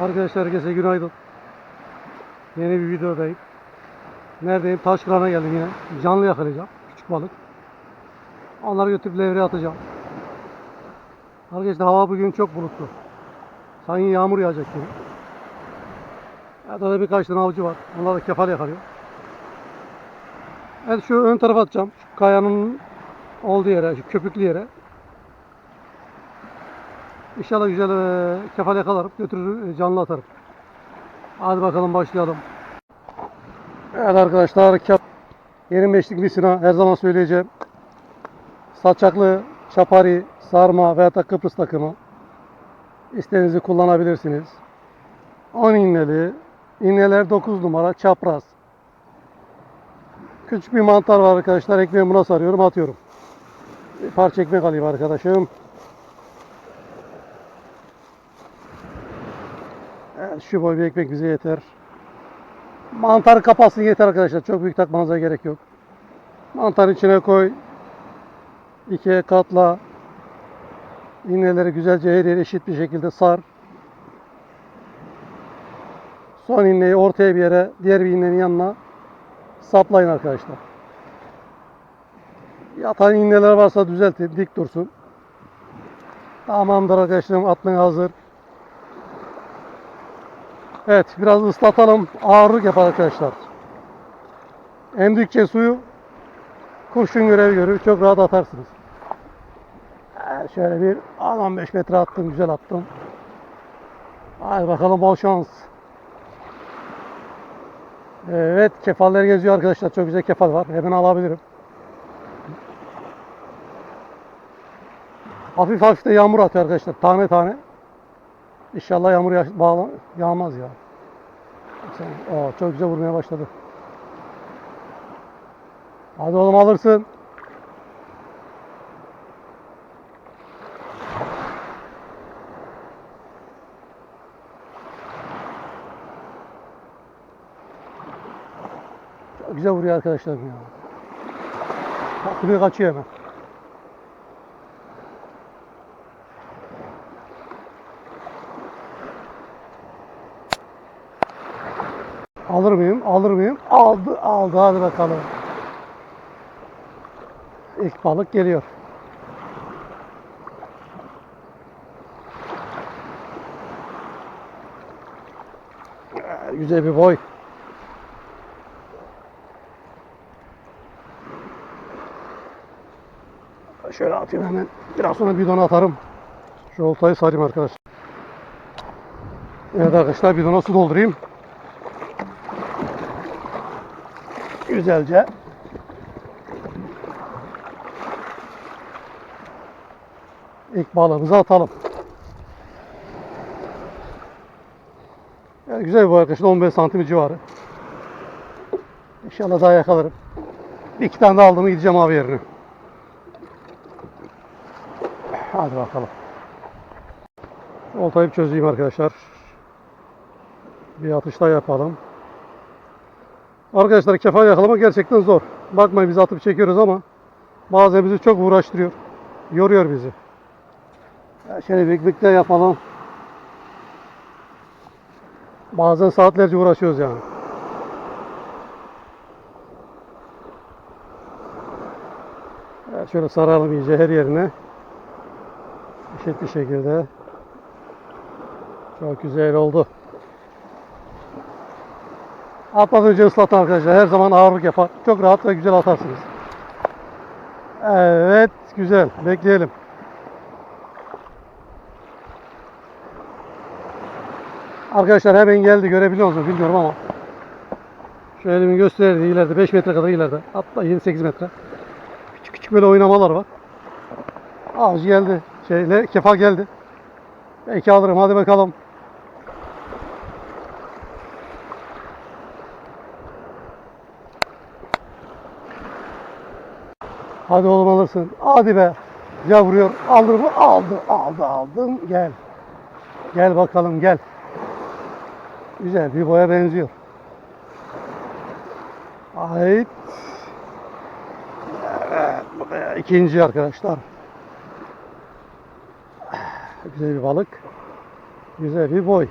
Arkadaşlar herkese günaydın. Yeni bir videodayım. Neredeyim? Taşkıran'a geldim yine. Canlı yakalayacağım. Küçük balık. Onları götürüp levreye atacağım. Arkadaşlar hava bugün çok bulutlu. Sanki yağmur yağacak gibi. Ya da birkaç tane avcı var. Onlar da kefal yakalıyor. Evet şu ön tarafa atacağım. Şu kayanın olduğu yere, şu köpüklü yere. İnşallah güzel e, kefal yakalarım. Götürür e, canlı atarım. Hadi bakalım başlayalım. Evet arkadaşlar kef 25'lik misina her zaman söyleyeceğim. Saçaklı, çapari, sarma veya da Kıbrıs takımı. İstediğinizi kullanabilirsiniz. 10 iğneli, iğneler 9 numara, çapraz. Küçük bir mantar var arkadaşlar. Ekmeği buna sarıyorum, atıyorum. Bir parça ekmek alayım arkadaşım. Evet, şu boy bir ekmek bize yeter. Mantarı kapatsın yeter arkadaşlar. Çok büyük takmanıza gerek yok. Mantarın içine koy. İkiye katla. İğneleri güzelce her yere eşit bir şekilde sar. Son iğneyi ortaya bir yere, diğer bir iğnenin yanına saplayın arkadaşlar. Yatan iğneler varsa düzeltin, dik dursun. Tamamdır arkadaşlarım, atmaya hazır. Evet, biraz ıslatalım. Ağırlık yapar arkadaşlar. Endükçe suyu kurşun görevi görür. Çok rahat atarsınız. Şöyle bir 15 metre attım, güzel attım. Hadi bakalım bol şans. Evet, kefaller geziyor arkadaşlar. Çok güzel kefal var. Hemen alabilirim. Hafif hafif de yağmur atıyor arkadaşlar. Tane tane. İnşallah yağmur yağ bağla yağmaz ya. Oo, çok güzel vurmaya başladı. Hadi oğlum alırsın. Çok güzel vuruyor arkadaşlarım ya. Takılıyor kaçıyor hemen. Alır mıyım? Alır mıyım? Aldı, aldı. Hadi bakalım. İlk balık geliyor. Ee, Güzel bir boy. Şöyle atayım hemen. Biraz sonra bidona atarım. Şu oltayı sarayım arkadaşlar. Evet arkadaşlar bidona su doldurayım. Güzelce. İlk balığımızı atalım. Yani güzel bir boy arkadaşlar 15 santim civarı. İnşallah daha yakalarım. Bir iki tane daha aldım gideceğim abi yerine. Hadi bakalım. Oltayı çözeyim arkadaşlar. Bir atış daha yapalım. Arkadaşlar kefal yakalamak gerçekten zor. Bakmayın biz atıp çekiyoruz ama bazen bizi çok uğraştırıyor. Yoruyor bizi. Şöyle birlikte yapalım. Bazen saatlerce uğraşıyoruz yani. Şöyle saralım iyice her yerine. Eşit bir şekilde. Çok güzel oldu. Atmadan önce ıslatın arkadaşlar. Her zaman ağırlık yapar. Çok rahat ve güzel atarsınız. Evet. Güzel. Bekleyelim. Arkadaşlar hemen geldi. Görebiliyor musunuz bilmiyorum ama. Şu elimi gösterdi ileride. 5 metre kadar ileride. Hatta 7-8 metre. Küçük küçük böyle oynamalar var. Avcı geldi. Şeyle, kefal geldi. Belki alırım. Hadi bakalım. Hadi oğlum alırsın. Hadi be. Ya vuruyor. Aldır mı? Aldı. Aldı aldım. Gel. Gel bakalım gel. Güzel bir boya benziyor. Ait. Evet. Bu da ikinci arkadaşlar. Güzel bir balık. Güzel bir boy.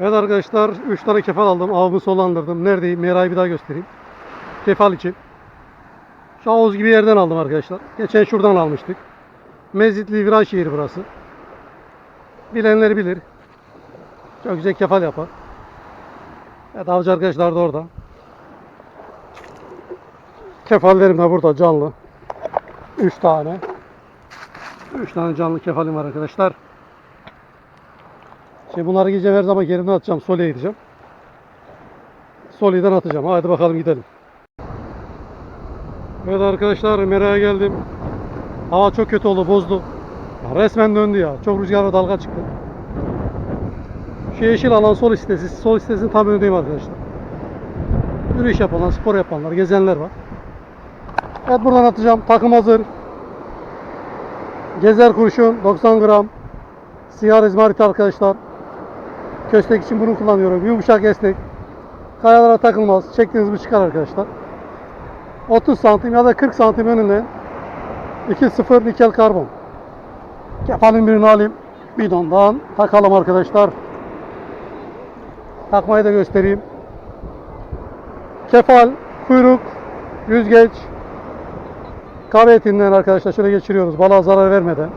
Evet arkadaşlar 3 tane kefal aldım. Avımı solandırdım. Neredeyim? Merayı bir daha göstereyim. Kefal için. Şu havuz gibi yerden aldım arkadaşlar. Geçen şuradan almıştık. Mezitli Viran şehri burası. Bilenleri bilir. Çok güzel kefal yapar. Evet avcı arkadaşlar da orada. Kefallerim de burada canlı. 3 tane. 3 tane canlı kefalim var arkadaşlar. Şimdi bunları gece her zaman yerine atacağım. Soleye gideceğim. Soliden atacağım. Hadi bakalım gidelim. Evet arkadaşlar Mera'ya geldim. Hava çok kötü oldu, bozdu. Ya resmen döndü ya. Çok rüzgar ve dalga çıktı. Şu yeşil alan sol istesi. Sol istesinin tam önündeyim arkadaşlar. Yürüyüş yapanlar, spor yapanlar, gezenler var. Evet buradan atacağım. Takım hazır. Gezer kurşun 90 gram. Siyah izmarit arkadaşlar. Köstek için bunu kullanıyorum. Yumuşak esnek. Kayalara takılmaz. Çektiğiniz bir çıkar arkadaşlar. 30 santim ya da 40 santim önünden 2.0 nikel karbon. Kefalin birini alayım. Bidondan takalım arkadaşlar. Takmayı da göstereyim. Kefal, kuyruk, yüzgeç, kahve etinden arkadaşlar şöyle geçiriyoruz. Balığa zarar vermeden.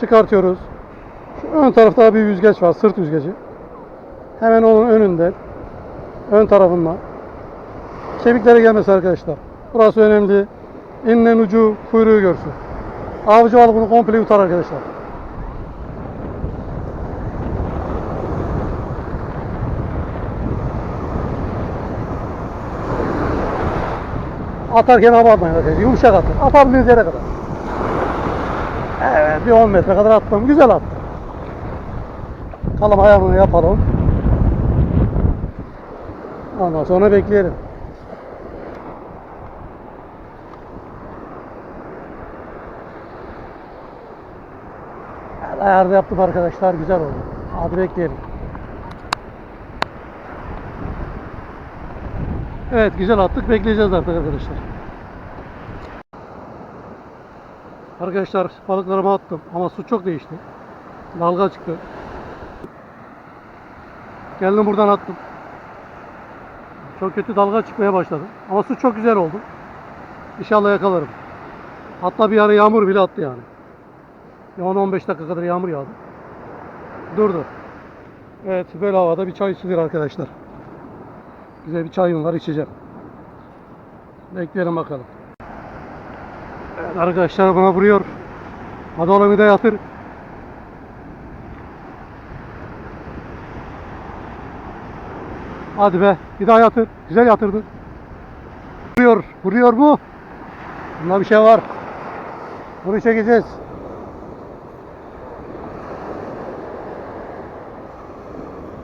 Çıkartıyoruz. Ön tarafta bir yüzgeç var. Sırt yüzgeci. Hemen onun önünde. Ön tarafından. Kemiklere gelmesi arkadaşlar. Burası önemli. İnlen ucu kuyruğu görsün. Avcı balık bunu komple yutar arkadaşlar. Atarken abartmayın arkadaşlar. Yumuşak atın. Atabildiğiniz yere kadar. Evet bir 10 metre kadar attım. Güzel attım. Kalım ayarını yapalım. Ondan sonra bekleyelim. Evet, ayarda yaptım arkadaşlar. Güzel oldu. Hadi bekleyelim. Evet güzel attık. Bekleyeceğiz artık arkadaşlar. Arkadaşlar balıklarımı attım ama su çok değişti. Dalga çıktı. Geldim buradan attım. Çok kötü dalga çıkmaya başladı. Ama su çok güzel oldu. İnşallah yakalarım. Hatta bir ara yağmur bile attı yani. Bir 10-15 dakika kadar yağmur yağdı. Durdu. Evet böyle havada bir çay içilir arkadaşlar. Güzel bir çayım var içeceğim. Bekleyelim bakalım. Evet arkadaşlar buna vuruyor. Hadi oğlum bir de yatır. Hadi be bir daha yatır. Güzel yatırdın. Vuruyor. Vuruyor mu? Bunda bir şey var. Bunu çekeceğiz.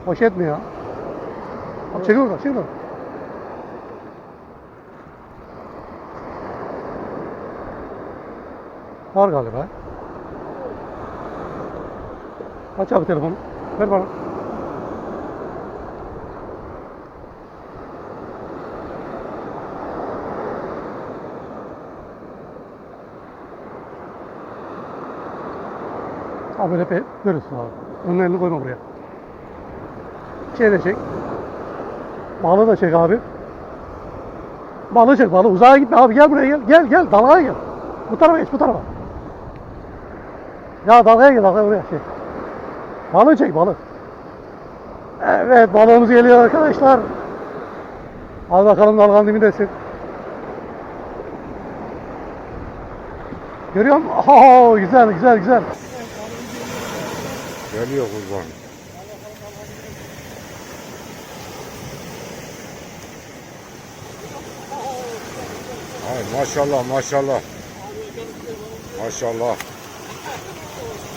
Poşet mi ya? Abi çek oradan, çek oradan. Var galiba. Aç abi telefonu. Ver bana. Abi böyle pe- görürsün abi. Önüne elini koyma buraya. Şey de çek. Balığı da çek abi. Balığı çek balığı. Uzağa gitme abi gel buraya gel. Gel gel dalgaya gel. Bu tarafa geç bu tarafa. Ya dalgaya gel dalgaya buraya şey. Balığı çek balığı. Evet balığımız geliyor arkadaşlar. Hadi bakalım dalganın dibindesin. Görüyor musun? Oo, güzel güzel güzel. Geliyor kurban. Ay maşallah maşallah. Maşallah.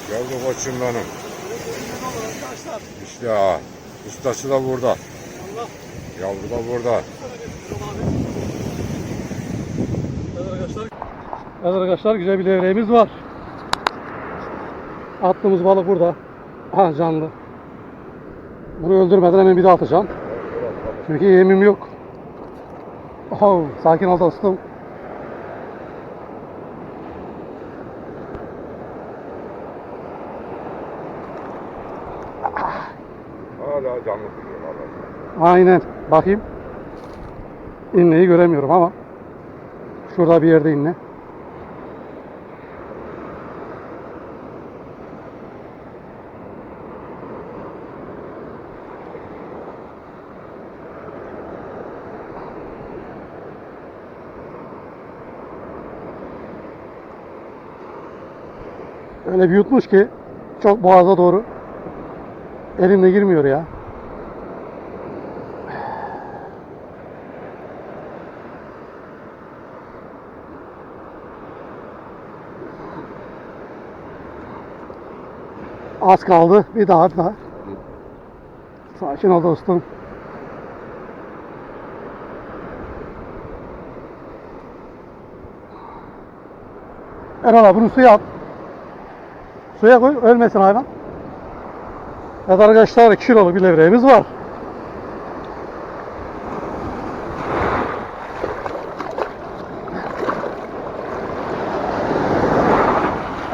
Geldi koçum benim. İşte ha. Ustası da burada. Yavru da burada. Evet arkadaşlar güzel bir levreğimiz var. Attığımız balık burada. Ha canlı. Bunu öldürmeden hemen bir daha atacağım. Çünkü yemim yok. Oh, sakin ol dostum. canlı duruyor vallahi. Aynen. Bakayım. İnneyi göremiyorum ama. Şurada bir yerde inne. Öyle bir yutmuş ki çok boğaza doğru elimle girmiyor ya. Az kaldı. Bir daha bir daha. Sakin ol dostum. Erol abi bunu suya at. Suya koy ölmesin hayvan. Evet arkadaşlar kilolu bir levreğimiz var.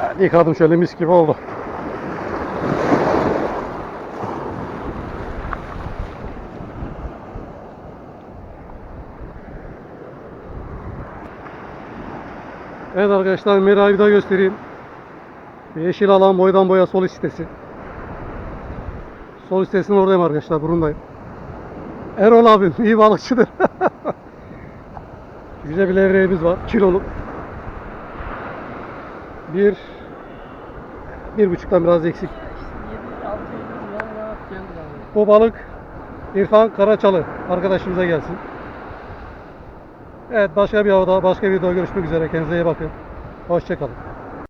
Evet, Yıkadım şöyle mis gibi oldu. Evet arkadaşlar Mera'yı bir daha göstereyim. Yeşil alan boydan boya sol sitesi. Sol sitesinin oradayım arkadaşlar burundayım. Erol abim iyi balıkçıdır. Güzel bir levreğimiz var. Kiloluk. Bir bir buçuktan biraz eksik. 7 6 yıl rahat geldi abi. Bu balık İrfan Karaçalı arkadaşımıza gelsin. Evet başka bir havada başka bir videoda görüşmek üzere. Kendinize iyi bakın. Hoşçakalın.